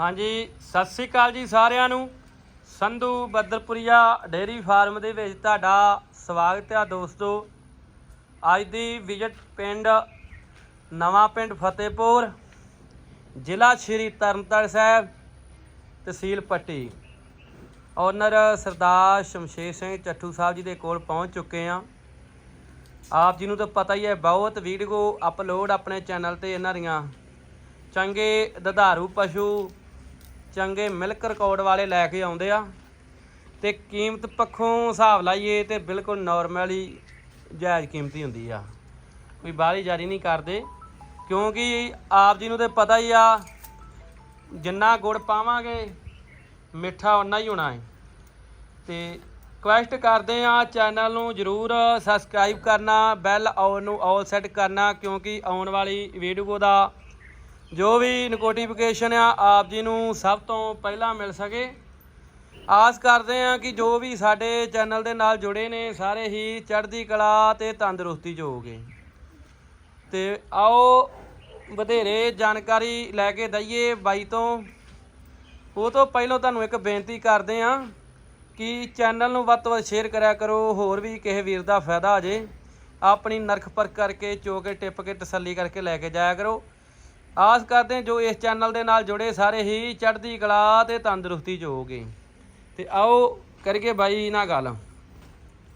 ਹਾਂਜੀ, ਸਤਿ ਸ੍ਰੀ ਅਕਾਲ ਜੀ ਸਾਰਿਆਂ ਨੂੰ। ਸੰਧੂ ਬੱਦਲਪੁਰੀਆ ਡੇਅਰੀ ਫਾਰਮ ਦੇ ਵਿੱਚ ਤੁਹਾਡਾ ਸਵਾਗਤ ਹੈ ਦੋਸਤੋ। ਅੱਜ ਦੀ ਵਿਜ਼ਿਟ ਪਿੰਡ, ਨਵਾਂ ਪਿੰਡ ਫਤਿਹਪੁਰ, ਜ਼ਿਲ੍ਹਾ ਸ਼੍ਰੀ ਤਰਨਤਾਰਨ ਸਾਹਿਬ, ਤਹਿਸੀਲ ਪੱਟੀ। ਓਨਰ ਸਰਦਾਰ ਸ਼ਮਸ਼ੇਰ ਸਿੰਘ ਚੱਠੂ ਸਾਹਿਬ ਜੀ ਦੇ ਕੋਲ ਪਹੁੰਚ ਚੁੱਕੇ ਆ ਆਪ ਜੀ ਨੂੰ ਤਾਂ ਪਤਾ ਹੀ ਹੈ, ਬਹੁਤ ਵੀਡੀਓ ਅਪਲੋਡ ਆਪਣੇ ਚੈਨਲ ਤੇ ਇਹਨਾਂ ਦੀਆਂ। ਚੰਗੇ, ਦੁਧਾਰੂ ਪਸ਼ੂ ਚੰਗੇ ਮਿਲਕ ਰਿਕਾਰਡ ਵਾਲੇ ਲੈ ਕੇ ਆਉਂਦੇ ਆ ਤੇ ਕੀਮਤ ਪੱਖੋਂ ਹਿਸਾਬ ਲਾਈਏ ਤੇ ਬਿਲਕੁਲ ਨਾਰਮਲ ਹੀ ਜਾਇਜ਼ ਕੀਮਤੀ ਹੁੰਦੀ ਆ। ਕੋਈ ਬਾਹਲੀ ਜਾਰੀ ਨਹੀਂ ਕਰਦੇ, ਕਿਉਂਕਿ ਆਪ ਜੀ ਨੂੰ ਤੇ ਪਤਾ ਹੀ ਆ, ਜਿੰਨਾ ਗੁੜ ਪਾਵਾਂਗੇ, ਮਿੱਠਾ ਉਨਾ ਹੀ ਹੋਣਾ ਹੈ ਤੇ ਰਿਕੁਐਸਟ ਕਰਦੇ ਆ ਚੈਨਲ ਨੂੰ ਜਰੂਰ ਸਬਸਕ੍ਰਾਈਬ ਕਰਨਾ ਬੈਲ ਆਲ ਨੂੰ ਆਲ ਸੈੱਟ ਕਰਨਾ, ਕਿਉਂਕਿ ਆਉਣ ਵਾਲੀ ਵੀਡੀਓ ਦਾ ਜੋ ਵੀ ਨੋਟੀਫਿਕੇਸ਼ਨ ਆ, ਆਪ ਜੀ ਨੂੰ ਸਭ ਤੋਂ ਪਹਿਲਾਂ ਮਿਲ ਸਕੇ। ਆਸ ਕਰਦੇ ਆ ਕਿ ਜੋ ਵੀ ਸਾਡੇ ਚੈਨਲ ਦੇ ਨਾਲ ਜੁੜੇ ਨੇ, ਸਾਰੇ ਹੀ ਚੜ੍ਹਦੀ ਕਲਾ ਤੇ ਤੰਦਰੁਸਤੀ 'ਚ ਹੋਗੇ ਤੇ ਆਓ ਵਧੇਰੇ ਜਾਣਕਾਰੀ ਲੈ ਕੇ ਦਈਏ ਬਾਈ ਤੋਂ। ਉਹ ਤੋਂ ਪਹਿਲਾਂ ਤੁਹਾਨੂੰ ਇੱਕ ਬੇਨਤੀ ਕਰਦੇ ਆ ਕਿ ਚੈਨਲ ਨੂੰ ਵੱਧ ਤੋਂ ਵੱਧ ਸ਼ੇਅਰ ਕਰਿਆ ਕਰੋ, ਹੋਰ ਵੀ ਕਿਸੇ ਵੀਰ ਦਾ ਫਾਇਦਾ ਆ ਜੇ। ਆਪਣੀ ਨਰਖ ਪਰਖ ਕਰਕੇ ਚੋ ਕੇ ਟਿੱਪ ਕੇ ਤਸੱਲੀ ਕਰਕੇ ਲੈ ਕੇ ਜਾਇਆ ਕਰੋ। ਆਸ ਕਰਦੇ ਹਾਂ ਜੋ ਇਸ ਚੈਨਲ ਦੇ ਨਾਲ ਜੁੜੇ ਸਾਰੇ ਹੀ ਚੜ੍ਹਦੀ ਕਲਾ ਤੇ ਤੰਦਰੁਸਤੀ ਚ ਹੋਗੇ ਤੇ ਆਓ ਕਰੀਏ ਬਾਈ ਨਾਲ ਗੱਲ।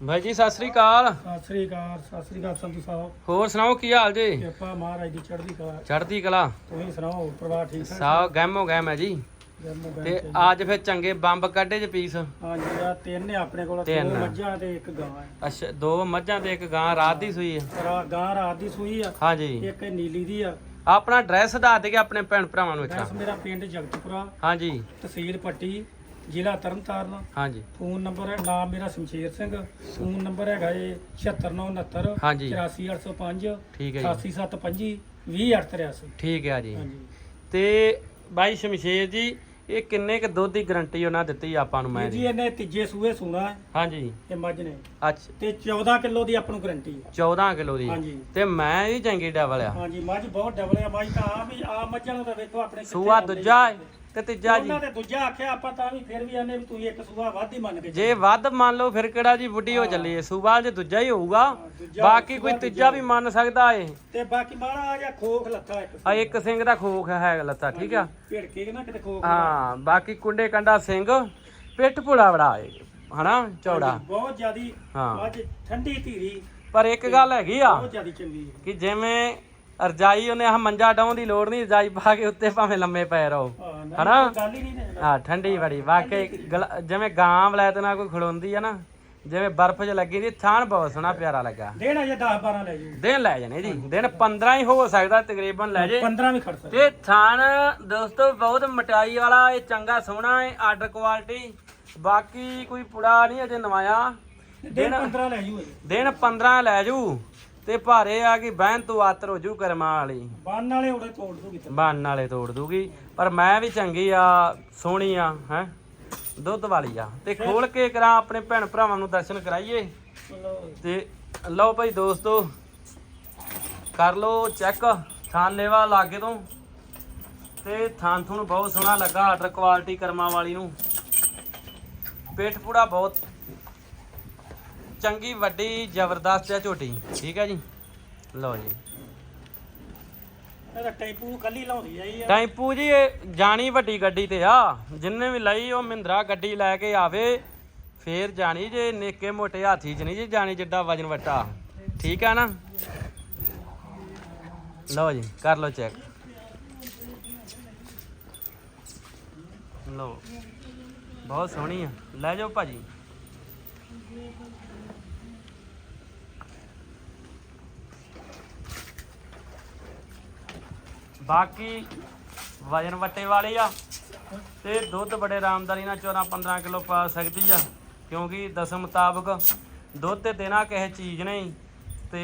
ਬਾਈ ਜੀ ਸਤਿ ਸ੍ਰੀ ਅਕਾਲ। ਸਤਿ ਸ੍ਰੀ ਅਕਾਲ ਸਤਿ ਸ੍ਰੀ ਅਕਾਲ ਸੰਧੂ ਸਾਹਿਬ। ਹੋਰ ਸੁਣਾਓ ਕੀ ਹਾਲ ਜੀ? ਕਿਰਪਾ ਮਹਾਰਾਜ ਦੀ ਚੜ੍ਹਦੀ ਕਲਾ। ਚੜ੍ਹਦੀ ਕਲਾ। ਤੁਸੀਂ ਸੁਣਾਓ ਪਰਿਵਾਰ ਠੀਕ ਹੈ ਸਾਹ ਗਹਿਮੋ ਗਹਿਮ ਹੈ ਜੀ। ਜੰਮੂ ਤੇ ਤੇ- ਅੱਜ ਫਿਰ ਚੰਗੇ ਬੰਬ ਕੱਢੇ ਚ ਪੀਸ। ਹਾਂਜੀ ਆ ਤਿੰਨ ਨੇ ਆਪਣੇ ਕੋਲ ਤਿੰਨ। ਮੱਝਾਂ ਤੇ ਇੱਕ ਗਾਂ ਹੈ। ਅੱਛਾ ਦੋ ਮੱਝਾਂ ਤੇ ਇੱਕ ਗਾਂ ਰਾਤ ਦੀ ਸੂਈ ਹੈ। ਰਾ- ਗਾਂ ਰਾਤ ਦੀ ਸੂਈ ਆ। ਹਾਂਜੀ। ਇੱਕ ਨੀਲੀ ਦੀ ਆ। ਆਪਣਾ ਐਡਰੈਸ ਦੱਸ ਦੇ ਆਪਣੇ ਭੈਣ ਭਰਾਵਾਂ ਨੂੰ ਇੱਥਾ। ਮੇਰਾ ਪਿੰਡ ਜਗਤਪੁਰਾ। ਹਾਂਜੀ। ਤਹਿਸੀਲ ਪੱਟੀ ਜ਼ਿਲ੍ਹਾ ਤਰਨਤਾਰਨ। ਹਾਂਜੀ। ਫੋਨ ਨੰਬਰ ਹੈ ਨਾਮ ਮੇਰਾ ਸ਼ਮਸ਼ੇਰ ਸਿੰਘ। ਫੋਨ ਨੰਬਰ ਹੈਗਾ ਏ 76969 ਹਾਂਜੀ। 84805 ਠੀਕ ਹੈ ਜੀ। 8725 20883 ਠੀਕ ਹੈ ਜੀ। ਹਾਂਜੀ। ਤੇ ਬਾਈ ਸ਼ਮਸ਼ੇਰ ਜੀ ਇਹ ਕਿੰਨੇ ਕ ਦੁੱਧ ਦੀ ਗਰੰਟੀ ਉਹਨਾਂ ਦਿੱਤੀ ਆਪਾਂ ਨੂੰ ਮੈਂ ਜੀ ਇਹਨੇ ਤੀਜੇ ਸੂਏ ਸੂਣਾ ਹੈ ਹਾਂਜੀ। ਇਹ ਮੱਝ ਨੇ। ਅੱਛਾ। ਤੇ 14 ਕਿਲੋ ਦੀ ਆਪਾਂ ਨੂੰ ਗਰੰਟੀ ਹੈ। 14 ਕਿਲੋ ਦੀ। ਹਾਂਜੀ। ਤੇ ਮੈਂ ਵੀ ਚੰਗੀ ਡਬਲ ਆ। ਹਾਂਜੀ ਮੱਝ ਬਹੁਤ ਡਬਲ ਆ। ਮੱਝ ਤਾਂ ਆ ਵੀ ਆ ਮੱਝਾਂ ਨੂੰ ਤਾਂ ਵੇਖੋ ਆਪਣੇ ਕਿੱਥੇ ਸੂਆ ਆਉਂਦੇ ਦੂਜਾ। ਹੈ। ਤੇ ਤੀਜਾ ਜੀ। ਉਹਨਾਂ ਦੇ ਦੂਜਾ ਆਖਿਆ ਆਪਾਂ ਤਾਂ ਵੀ ਫਿਰ ਵੀ ਆਨੇ ਵੀ ਤੁਸੀਂ ਇੱਕ ਸੂਆ ਵੱਧ ਹੀ ਮੰਨ ਕੇ ਜੇ ਵੱਧ ਮੰਨ ਲਓ ਫਿਰ ਕਿਹੜਾ ਜੀ ਬੁੱਢੀ ਹੋ ਚੱਲੀ ਏ? ਸੂਬਾਲ ਜੇ ਦੂਜਾ ਹੀ ਹੋਊਗਾ ਦੂਜਾ- ਬਾਕੀ ਕੋਈ ਤੀਜਾ ਵੀ ਮੰਨ ਸਕਦਾ ਏ? ਤੇ ਬਾਕੀ ਮਾੜਾ ਆ ਜਾਂ ਖੋਖ ਲੱਥਾ ਇੱਕ ਆ ਇੱਕ ਸਿੰਘ ਦਾ ਖੋਖ ਹੈ ਲੱਤਾ ਠੀਕ ਆ? ਭਿੜਕੇ ਨਾ ਕਿਤੇ ਖੋਖ ਹਾਂ ਬਾਕੀ ਕੁੰਡੇ ਕੰਡਾ ਸਿੰਘ ਪਿੱਠ ਪੁੜਾ ਬੜਾ ਏ ਹਨਾ ਚੌੜਾ। ਬਹੁਤ ਜ਼ਿਆਦੀ ਹਾਂ। ਮੱਝ ਠੰਡੀ ਧੀਰੀ। ਪਰ ਇੱਕ ਗੱਲ ਹੈਗੀ ਆ ਬਹੁਤ ਜ਼ਿਆਦੀ ਚੰਗੀ। ਕਿ ਜਿਵੇਂ ਰਜਾਈ ਉਹਨੇ ਆ ਮੰਜਾ ਡਾਉਣ ਦੀ ਲੋੜ ਨਹੀਂ ਰਜਾਈ ਪਾ ਕੇ ਉੱਤੇ ਭਾਵੇਂ ਲੰਮੇ ਪਏ ਰਹੋ। ਹਨਾ? ਗੱਲ ਹੀ ਨਹੀਂ ਠੰਡੀ ਬੜੀ ਵਾਕਈ ਗਲ- ਜਿਵੇਂ ਗਾਂ ਵਲੈਤ ਨਾਲ ਕੋਈ ਖੜੋਂਦੀ ਆ ਨਾ ਜਿਵੇਂ ਬਰਫ਼ 'ਚ ਲੱਗੀ ਦੀ ਥਾਣ ਬਹੁਤ ਸੋਹਣਾ ਪਿਆਰਾ ਲੱਗਾ। ਦੇਣਾ ਜੇ 10 12 ਲੈ ਜੂ ਦਿਨ ਲੈ ਜਾਣੇ ਜੀ ਦਿਨ 15 ਹੀ ਹੋ ਸਕਦਾ ਤਕਰੀਬਨ ਲੈ ਜੇ। 15 ਵੀ ਖੜ ਸਕਦਾ। ਤੇ ਥਾਣ ਦੋਸਤੋ ਬਹੁਤ ਮਟਾਈ ਵਾਲਾ ਇਹ ਚੰਗਾ ਸੋਹਣਾ ਹੈ ਆਰਡਰ ਕੁਆਲਿਟੀ ਬਾਕੀ ਕੋਈ ਪੁੜਾ ਨਹੀਂ ਅਜੇ ਨਵਾਇਆ। ਦਿਨ 15 ਲੈ ਜੂ ਦਿਨ 15 ਲੈ ਜੂ ਤੇ ਭਾਰੇ ਆ ਕਿ ਬਹਿਨ ਤੋਂ ਆਤਰ ਹੋ ਜੂ ਕਰਮਾਂ ਵਾਲੀ। ਬੰਨ ਵਾਲੇ ਉਹਦੇ ਤੋੜ ਦੂਗੀ ਤੇ ਬੰਨ ਵਾਲੇ ਤੋੜ ਦੂਗੀ। ਪਰ ਮੈਂ ਵੀ ਚੰਗੀ ਆ ਸੋਹਣੀ ਆ ਹੈ? ਦੁੱਧ ਵਾਲੀ ਆ। ਤੇ ਖੋਲ ਕੇ ਕਰਾਂ ਆਪਣੇ ਭੈਣ ਭਰਾਵਾਂ ਨੂੰ ਦਰਸ਼ਨ ਕਰਾਈਏ। ਤੇ ਲਓ ਭਾਈ ਦੋਸਤੋ ਕਰ ਲਓ ਚੈੱਕ। ਥਾਨ ਲੈਵਾ ਲਾਗੇ ਤੋਂ। ਤੇ ਥਾਨ ਤੁਹਾਨੂੰ ਬਹੁਤ ਸੋਹਣਾ ਲੱਗਾ ਆਰਡਰ ਕੁਆਲਿਟੀ ਕਰਮਾਂ ਵਾਲੀ ਨੂੰ। ਪੇਟ ਪੂੜਾ ਬਹੁਤ ਚੰਗੀ ਵੱਡੀ ਜ਼ਬਰਦਸਤ ਹੈ ਝੋਟੀ। ਠੀਕ ਹੈ ਜੀ? ਲਓ ਜੀ। ਇਹਦਾ ਟੈਂਪੂ ਕੱਲੀ ਲਾਉਂਦੀ ਆਈ ਆ ਟੈਂਪੂ ਜੀ ਇਹ ਜਾਣੀ ਵੱਡੀ ਗੱਡੀ ਤੇ ਆ। ਜਿੰਨੇ ਵੀ ਲਈ ਉਹ ਮਹਿੰਦਰਾ ਗੱਡੀ ਲੈ ਕੇ ਆਵੇ ਫੇਰ ਜਾਣੀ ਜੇ ਨੇਕੇ ਮੋਟੇ ਹਾਥੀ ਚ ਨਹੀਂ ਜੀ ਜਾਣੀ ਜਿੱਡਾ ਵਜਨ ਵੱਟਾ। ਠੀਕ ਆ ਨਾ? ਲਓ ਜੀ ਕਰ ਲਓ ਚੈੱਕ। ਲਓ। ਬਹੁਤ ਸੋਹਣੀ ਆ। ਲੈ ਜਾਓ ਭਾਜੀ। ਬਾਕੀ ਵਜਨ ਵੱਟੇ ਵਾਲੀ ਆ ਤੇ ਦੁੱਧ ਬੜੇ ਆਰਾਮਦਾਰੀ ਨਾਲ 14 15 ਕਿਲੋ ਪਾ ਸਕਦੀ ਆ, ਕਿਉਂਕਿ ਦਸਮ ਮੁਤਾਬਕ ਦੁੱਧ ਤੇ ਦੇਣਾ ਕਿਸੇ ਚੀਜ਼ ਨਹੀਂ ਤੇ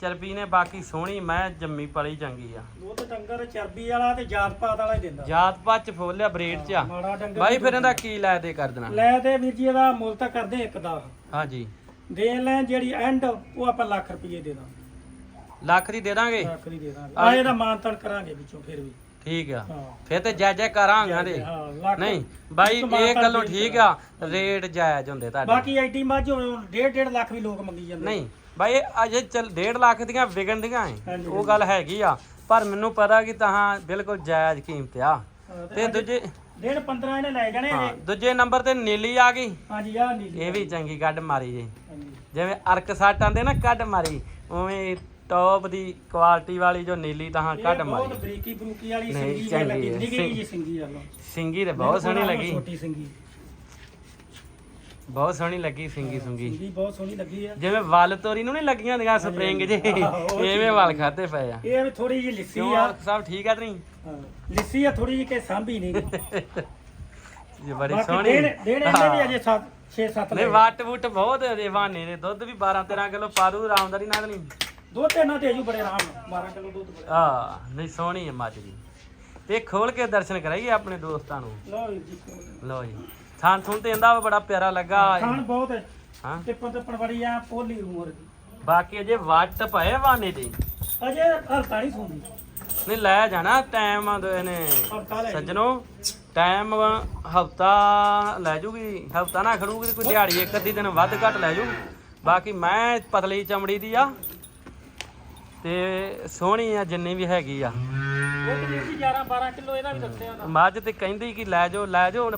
ਚਰਬੀ ਨੇ ਬਾਕੀ ਸੋਹਣੀ ਮੈਂ ਜੰਮੀ ਪਲੀ ਚੰਗੀ ਆ। ਦੁੱਧ ਡੰਗਰ ਚਰਬੀ ਵਾਲਾ ਤੇ ਜਾਤ ਪਾਤ ਵਾਲਾ ਹੀ ਦਿੰਦਾ। ਜਾਤ ਪਾਤ ਚ ਫੋਲਿਆ ਬਰੀਡ ਚ ਆ। ਮਾੜਾ ਡੰਗਰ ਬਾਈ ਫਿਰ ਇਹਦਾ ਕੀ ਲੈ ਦੇ ਕਰ ਦੇਣਾ? ਲੈ ਤੇ ਵੀਰ ਜੀ ਇਹਦਾ ਮੁੱਲ ਤਾਂ ਕਰਦੇ ਇੱਕ ਦਾ। ਹਾਂਜੀ। ਦੇ ਲੈ ਜਿਹੜੀ ਐਂਡ ਉਹ ਆਪਾਂ ਲੱਖ ਰੁਪਏ ਦੇ ਦਾਂਗੇ। ਲੱਖ ਦੀ ਦੇ ਦਾਂਗੇ? ਲੱਖ ਦੀ ਦੇ ਦਾਂਗੇ। ਆ ਇਹਦਾ ਮਾਨਤਨ ਕਰਾਂਗੇ ਵਿੱਚੋਂ ਫਿਰ ਵੀ। ਠੀਕ ਆ। ਹਾਂ। ਫਿਰ ਤੇ ਜੈ ਜੈ ਕਰਾਂਗਾ ਦੇ ਹਾਂ ਲੱਖ ਨਹੀਂ ਬਾਈ ਇੱਕ ਇਹ ਗੱਲੋਂ ਦੀ ਠੀਕ ਆ। ਰੇਟ ਜਾਇਜ਼ ਹੁੰਦੇ ਤੁਹਾਡੇ ਬਾਕੀ ਐਡੀ ਮੱਝ ਹੁਣ ਡੇਢ ਡੇਢ ਲੱਖ ਵੀ ਲੋਕ ਮੰਗੀ ਜਾਂਦੇ। ਨਹੀਂ ਬਾਈ ਅਜੇ ਚੱਲ 1.5 ਲੱਖ ਦੀਆਂ ਵਿਕਣ ਦੀਆਂ ਹਾਂਜੀ, ਉਹ ਗੱਲ ਹੈਗੀ ਆ। ਪਰ ਮੈਨੂੰ ਪਤਾ ਕਿ ਤਾਂ ਬਿਲਕੁਲ ਜਾਇਜ਼ ਕੀਮਤ ਆ। ਹਾਂ, ਤੇ ਦੂਜੇ ਡੇਢ 15 ਇਹਨੇ ਲੈ ਜਾਣੇ ਹਾਂ ਦੂਜੇ ਨੰਬਰ ਤੇ ਨੀਲੀ ਆ ਗਈ। ਹਾਂਜੀ ਆ ਨੀਲੀ ਇਹ ਵੀ ਚੰਗੀ ਕੱਢ ਮਾਰੀ ਜੀ। ਜਿਵੇਂ ਅਰਕ ਸੱਟ ਆਂਦੇ ਨਾ ਕੱਢ ਮਾਰੀ। ਉਵੇਂ ਟੌਪ ਦੀ ਕੁਆਲਿਟੀ ਵਾਲੀ ਜੋ ਨੀਲੀ ਤਾਂ ਕੱਢ ਇਹ ਬਹੁਤ ਮਾਰੀ। ਬਰੀਕੀ ਬਰੂਕੀ ਵਾਲੀ ਸਿੰਗੀ ਲੱਗੀ। ਹੈ। ਨਿੱਕੀ ਜੀ ਸਿੰਗੀ ਵਾਲਾ ਸਿੰਗੀ ਤੇ ਬਹੁਤ ਸੋਹਣੀ ਲੱਗੀ। ਛੋਟੀ ਸਿੰਗੀ। ਬਹੁਤ ਸੋਹਣੀ ਲੱਗੀ ਸਿੰਗੀ ਸੁੰਗੀ। ਸਿੰਗੀ ਬਹੁਤ ਸੋਹਣੀ ਲੱਗੀ ਆ। ਜਿਵੇਂ ਵੱਲ ਤੋਰੀ ਨੂੰ ਨਹੀਂ ਲੱਗੀਆਂ ਹੁੰਦੀਆਂ ਸਪਰਿੰਗ ਜੇ ਆਹੋ, ਉਹ ਐਵੇਂ ਵੱਲ ਖਾਦੇ ਪਏ ਆ। ਇਹ ਥੋੜੀ ਜਿਹੀ ਲਿੱਸੀ ਕਿਉਂ? ਆ। ਸਭ ਠੀਕ ਆ ਤਰੀ? ਹਾਂ, ਲਿੱਸੀ ਆ ਥੋੜੀ ਜਿਹੀ ਕਿ ਸਾਂਭੀ ਨਹੀਂ ਜੀ ਬੜੀ ਬਾਕੀ ਸੋਹਣੀ। ਡੇਢ ਡੇਢ ਇਹਨੇ ਵੀ ਅਜੇ 7 6 7 ਨਹੀਂ ਵਾਟ ਵੁੱਟ ਬਹੁਤ ਦੇ ਬਾਨੇ ਨੇ ਦੁੱਧ ਵੀ 12 13 ਕਿਲੋ ਪਾ ਦੂ ਆਰਾਮਦਾਰੀ ਨਾਲ ਨਹੀਂ ਦੋ ਤਿੰਨ ਤੇ ਅਜੂ ਬੜੇ ਆਰਾਮ ਨਾਲ 12 ਕਿਲੋ ਦੁੱਧ ਬੜੇ। ਆ ਨਹੀਂ ਸੋਹਣੀ ਹੈ ਮੱਝ ਦੀ ਤੇ ਖੋਲ ਕੇ ਦਰਸ਼ਨ ਕਰਾਈਏ ਆਪਣੇ ਦੋਸਤਾਂ ਨੂੰ। ਲਓ ਜੀ। ਲਓ ਜੀ। ਥਾਂ ਥੁਣ ਤੇ ਇਹਦਾ ਬੜਾ ਪਿਆਰਾ ਲੱਗਾ। ਖਾਣ ਬਹੁਤ ਹੈ। ਹਾਂ। ਟਿੱਪਣ ਤੇ ਪਣਵੜੀ ਆ ਪੋਲੀ ਉਮਰ ਦੀ ਬਾਕੀ ਅਜੇ ਵੱਟ ਪਏ ਬਾਨੇ ਦੀ। ਅਜੇ ਹਲਤਾ ਨਹੀਂ ਸੁਣਦੀ ਨਹੀਂ ਲੈ ਜਾਣਾ ਟਾਈਮ ਨੇ ਹਲਤਾ ਲੈ ਸੱਜਣੋ ਟਾਈਮ ਹਫਤਾ ਲੈ ਜੂਗੀ। ਹਫਤਾ ਨਾ ਖੜੂਗੀ ਕੋਈ ਦਿਹਾੜੀ ਇੱਕ ਅੱਧੀ ਦਿਨ ਵੱਧ ਘੱਟ ਲੈ ਜੂ ਬਾਕੀ ਮੈਂ ਪਤਲੀ ਚਮੜੀ ਦੀ ਆ। ਤੇ ਸੋਹਣੀ ਆ ਜਿੰਨੀ ਵੀ ਹੈਗੀ ਆ। ਉਹ ਕਿੰਨੀ ਸੀ 11 12 ਕਿਲੋ ਇਹਦਾ ਵੀ ਦੱਸਿਆ ਮੱਝ ਤੇ ਕਹਿੰਦੀ ਕਿ ਲੈ ਜਾਓ ਲੈ ਜਾਓ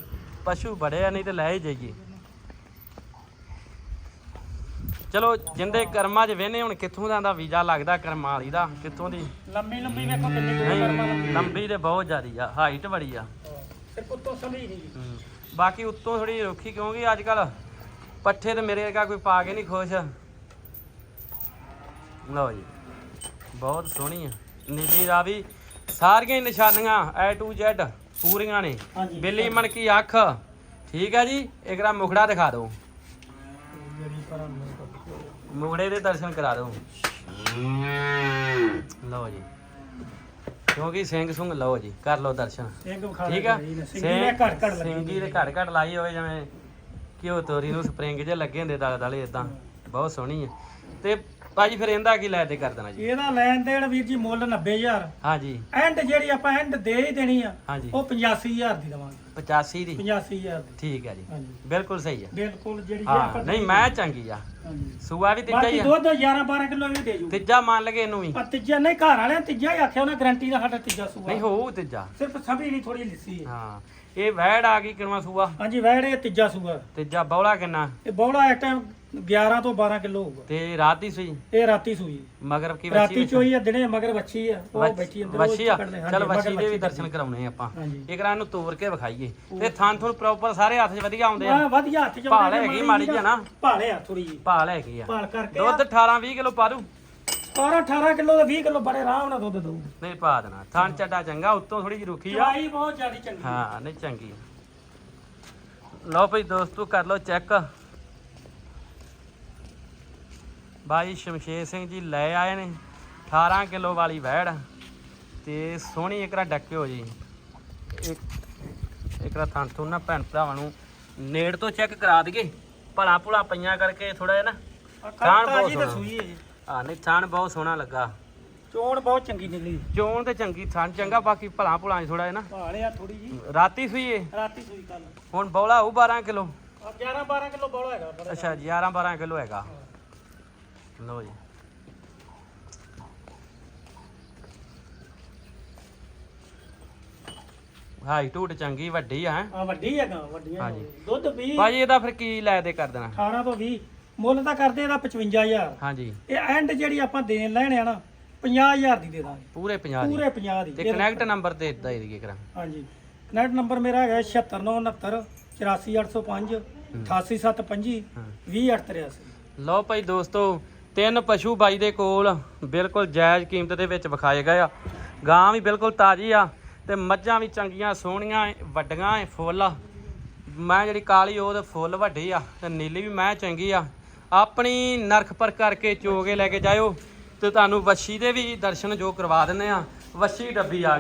ਪਸ਼ੂ ਬੜੇ ਆ ਨਹੀਂ ਤੇ ਲੈ ਹੀ ਜਾਈਏ। ਚਲੋ ਜਿੰਦੇ ਕਰਮਾਂ 'ਚ ਵੇਨੇ ਹੁਣ ਕਿੱਥੋਂ ਦਾ ਦਾ ਵੀਜ਼ਾ ਲੱਗਦਾ ਕਰਮਾਂ ਵਾਲੀ ਦਾ ਕਿੱਥੋਂ ਦੀ? ਲੰਮੀ ਲੰਮੀ ਵੇਖੋ ਕਿੰਨੀ ਕਰਮਾ ਨਹੀਂ ਲੰਬੀ ਤੇ ਬਹੁਤ ਜ਼ਿਆਦੀ ਆ ਹਾਈਟ ਬੜੀ ਆ। ਤੇ ਕੁੱਤੋਂ ਸਮਝ ਨਹੀਂ ਹਮ, ਬਾਕੀ ਉੱਤੋਂ ਥੋੜੀ ਰੁੱਖੀ ਕਿਉਂਕਿ ਅੱਜ ਕੱਲ ਪੱਠੇ ਤੇ ਮੇਰੇ ਵਰਗਾ ਕੋਈ ਪਾ ਕੇ ਨਹੀਂ ਖੁਸ਼। ਲਓ ਜੀ ਬਹੁਤ ਸੋਹਣੀ ਆ। ਨੀਲੀ ਰਾਵੀ ਸਾਰੀਆਂ ਹੀ ਨਿਸ਼ਾਨੀਆਂ A to Z ਪੂਰੀਆਂ ਨੇ। ਹਾਂਜੀ। ਬਿੱਲੀ ਮਣਕੀ ਅੱਖ। ਠੀਕ ਆ ਜੀ ਇਕਰਾ ਮੁਖੜਾ ਦਿਖਾ ਦਿਓ। ਪਰਾਂ ਮੁਖੜੇ ਦੇ ਦਰਸ਼ਨ ਕਰਾ ਦਿਓ। ਲਓ ਜੀ। ਕਿਉਂਕਿ ਸਿੰਘ ਸੁੰਗ ਲਓ ਜੀ ਕਰ ਲਓ ਦਰਸ਼ਨ। ਸਿੰਘ ਵਿਖਾ ਠੀਕ ਆ? ਘੜ ਘੜ ਲੱਗੀ ਸਿੰਗੀ ਦੇ ਘੜ ਘੜ ਲਾਈ ਹੋਵੇ ਜਿਵੇਂ ਘਿਓ ਤੋਰੀ ਨੂੰ ਸਪਰਿੰਗ ਜੇ ਲੱਗੇ ਹੁੰਦੇ ਦਲ ਦਲੇ ਇਦਾਂ ਬਹੁਤ ਸੋਹਣੀ ਹੈ ਤੇ ਭਾਜੀ ਫਿਰ ਇਹਦਾ ਕੀ ਲੈ ਦੇ ਕਰ ਦੇਣਾ ਜੀ? ਇਹਦਾ ਲੈਣ ਦੇਣ ਵੀਰ ਜੀ ਮੁੱਲ 90000 ਹਾਂਜੀ। ਐਂਡ ਜਿਹੜੀ ਆਪਾਂ ਐਂਡ ਦੇ ਹੀ ਦੇਣੀ ਆ ਹਾਂਜੀ। ਉਹ 85000 ਦੀ ਦਵਾਂਗੇ। 85 ਦੀ? 85000 ਦੀ। ਠੀਕ ਹੈ ਜੀ। ਹਾਂਜੀ। ਬਿਲਕੁਲ ਸਹੀ ਹੈ ਬਿਲਕੁਲ ਜਿਹੜੀ ਹਾਂ ਨਹੀਂ ਮੈਂ ਚੰਗੀ ਆ। ਹਾਂਜੀ। ਸੂਆ ਵੀ ਤੀਜਾ ਹੀ ਬਾਕੀ ਆ। ਦੁੱਧ 11 12 ਕਿਲੋ ਵੀ ਦੇ ਜੂ। ਤੀਜਾ ਮੰਨ ਲਗੇ ਇਹਨੂੰ ਵੀ। ਪਰ ਤੀਜਾ ਨਹੀਂ ਘਰ ਵਾਲਿਆਂ ਤੀਜਾ ਹੀ ਆਖਿਆ ਉਹਨਾਂ ਗਰੰਟੀ ਦਾ ਸਾਡਾ ਤੀਜਾ ਸੂਆ। ਨਹੀਂ ਹੋਊ ਤੀਜਾ। ਸਿਰਫ ਸਭੀ ਨਹੀਂ ਥੋੜੀ ਲਿੱਸੀ ਹੈ। ਹਾਂ ਇਹ ਵੈੜ ਆ ਗਈ ਕਿਨਵਾ ਸੂਆ? ਹਾਂਜੀ ਵੈੜੇ ਤੀਜਾ ਸੂਆ। ਤੀਜਾ ਬੌਲਾ ਕਿੰਨਾ? ਇਹ ਬੌੜਾ ਇਸ ਟਾਈਮ 11 ਤੋਂ 12 ਕਿਲੋ ਹੋਊਗਾ। ਤੇ ਰਾਤ ਦੀ ਸੂਈ? ਇਹ ਰਾਤੀ ਸੂਈ। ਮਗਰ ਕੀ ਰਾਤੀ ਵੱਛੀ ਚੋਈ ਆ ਦਿਨੇ ਮਗਰ ਵੱਛੀ ਆ ਉਹ ਬੈਠੀ ਅੰਦਰ ਵੱਛੀ ਆ। ਚਲ ਵੱਛੀ ਦੇ ਵੀ ਦਰਸ਼ਨ ਕਰਾਉਣੇ ਆਪਾਂ। ਇੱਕ ਰਾਂ ਨੂੰ ਤੋੜ ਕੇ ਵਿਖਾਈਏ। ਤੇ ਥਾਂ ਥੁਣ ਪ੍ਰੋਪਰ ਸਾਰੇ ਹੱਥ 'ਚ ਵਧੀਆ ਆਉਂਦੇ ਆ। ਵਧੀਆ ਹੱਥ ਚ ਭਾਲ ਹੈਗੀ ਮਾੜੀ ਜਿਹੀ ਨਾ। ਭਾਲੇ ਆ ਥੋੜੀ ਜੀ ਭਾਲ ਹੈਗੀ ਆ। ਭਾਲ ਕਰਕੇ ਦੁੱਧ 18 20 ਕਿਲੋ ਪਾ ਦੂ। 17 18 ਕਿਲੋ ਦਾ 20 ਕਿਲੋ ਬੜੇ ਆਰਾਮ ਨਾਲ ਦੁੱਧ ਦਊ। ਨਹੀਂ ਪਾ ਦੇਣਾ। ਥਾਂ ਚੱਡਾ ਚੰਗਾ ਉੱਤੋਂ ਥੋੜੀ ਜਿਹੀ ਰੁੱਖੀ ਆ। ਚਵਾਈ ਬਹੁਤ ਜ਼ਿਆਦਾ ਚੰਗੀ। ਹਾਂ ਨਹੀਂ ਚੰਗੀ ਲਓ ਭਾਈ ਦੋਸਤੋ ਕਰ ਲਓ ਚੈੱਕ। ਬਾਈ ਸ਼ਮਸ਼ੇਰ ਸਿੰਘ ਜੀ ਲੈ ਆਏ ਨੇ 18 ਕਿਲੋ ਵਾਲੀ ਵੈੜ ਤੇ ਸੋਹਣੀ ਇਕਰਾ ਡੱਕਿਓ ਜੀ। ਇੱਕ ਇਕਰਾ ਥਾਂ ਤੋਂ ਨਾ ਭੈਣ ਭਰਾਵਾਂ ਨੂੰ ਨੇੜ ਤੋਂ ਚੈੱਕ ਕਰਾ ਦਈਏ। ਭਲਾ ਭੁਲਾ ਪਈਆਂ ਕਰਕੇ ਥੋੜਾ ਜਿਹਾ ਨਾ ਖਾਣ ਬਹੁਤ ਸੋਹਣਾ। ਸੂਈ ਹੈ ਜੀ। ਆ ਨਹੀਂ ਥਾਣ ਬਹੁਤ ਸੋਹਣਾ ਲੱਗਾ। ਚੋਣ ਬਹੁਤ ਚੰਗੀ ਨਿਕਲੀ। ਚੋਣ ਤੇ ਚੰਗੀ ਥਾਣ ਚੰਗਾ ਬਾਕੀ ਭਲਾ ਭੁਲਾ ਥੋੜਾ ਜਿਹਾ ਨਾ। ਭਾਲੇ ਆ ਥੋੜੀ ਜੀ। ਰਾਤੀ ਸੂਈਏ ਰਾਤੀ ਸੂਈ ਕੱਲ ਹੁਣ ਬੌਲਾ ਹੋਊ 12 ਕਿਲੋ। 11 12 ਕਿਲੋ ਬੋਲਾ ਹੈਗਾ। ਅੱਛਾ ਜੀ 11 12 ਕਿਲੋ ਹੈਗਾ। ਲਓ ਜੀ ਹਾਈ ਟੂਟ ਚੰਗੀ ਵੱਡੀ ਆ ਹੈਂ। ਆ ਵੱਡੀ ਹੈਗਾ ਵੱਡੀਆਂ ਹਾਂਜੀ। ਦੁੱਧ 20 ਭਾਜੀ ਇਹਦਾ ਫਿਰ ਕੀ ਲੈ ਦੇ ਕਰ ਦੇਣਾ? 18 ਤੋਂ 20 ਮੁੱਲ ਤਾਂ ਕਰਦੇ ਇਹਦਾ 55000 ਹਾਂਜੀ ਇਹ ਐਂਡ ਜਿਹੜੀ ਆਪਾਂ ਦੇਣ ਲੈਣੇ ਆ ਨਾ 50000 ਦੀ ਦੇ ਦਾਂਗੇ। ਪੂਰੇ 50 ਦੀ। ਪੂਰੇ 50 ਦੀ। ਤੇ ਕਨੈਕਟ ਨੰਬਰ ਤੇ ਇਦਾਂ ਹੀ ਦੇਈਏ ਕਰਾਂ ਹਾਂਜੀ ਕਨੈਕਟ ਨੰਬਰ ਮੇਰਾ ਹੈਗਾ 76969 84805 88725 ਹਾਂ। 20883 ਲਓ ਭਾਈ ਦੋਸਤੋ ਤਿੰਨ ਪਸ਼ੂ ਬਾਈ ਦੇ ਕੋਲ ਬਿਲਕੁਲ ਜਾਇਜ਼ ਕੀਮਤ ਦੇ ਵਿੱਚ ਵਿਖਾਏ ਗਏ ਆ। ਗਾਂ ਵੀ ਬਿਲਕੁਲ ਤਾਜ਼ੀ ਆ ਤੇ ਮੱਝਾਂ ਵੀ ਚੰਗੀਆਂ ਸੋਹਣੀਆਂ ਏ, ਵੱਡੀਆਂ ਏ, ਫੁੱਲ ਮੈਂ ਜਿਹੜੀ ਕਾਲੀ ਉਹ ਤੇ ਫੁੱਲ ਵੱਡੀ ਆ ਤੇ ਨੀਲੀ ਵੀ ਮੈਂ ਚੰਗੀ ਆ। ਆਪਣੀ ਨਰਖ ਪਰ ਕਰਕੇ ਚੋਗੇ ਲੈ ਕੇ ਜਾਇਓ ਤੇ ਤੁਹਾਨੂੰ ਵੱਛੀ ਦੇ ਵੀ ਦਰਸ਼ਨ ਜੋ ਕਰਵਾ ਦਿੰਨੇ ਆ। ਵੱਛੀ ਡੱਬੀ ਆ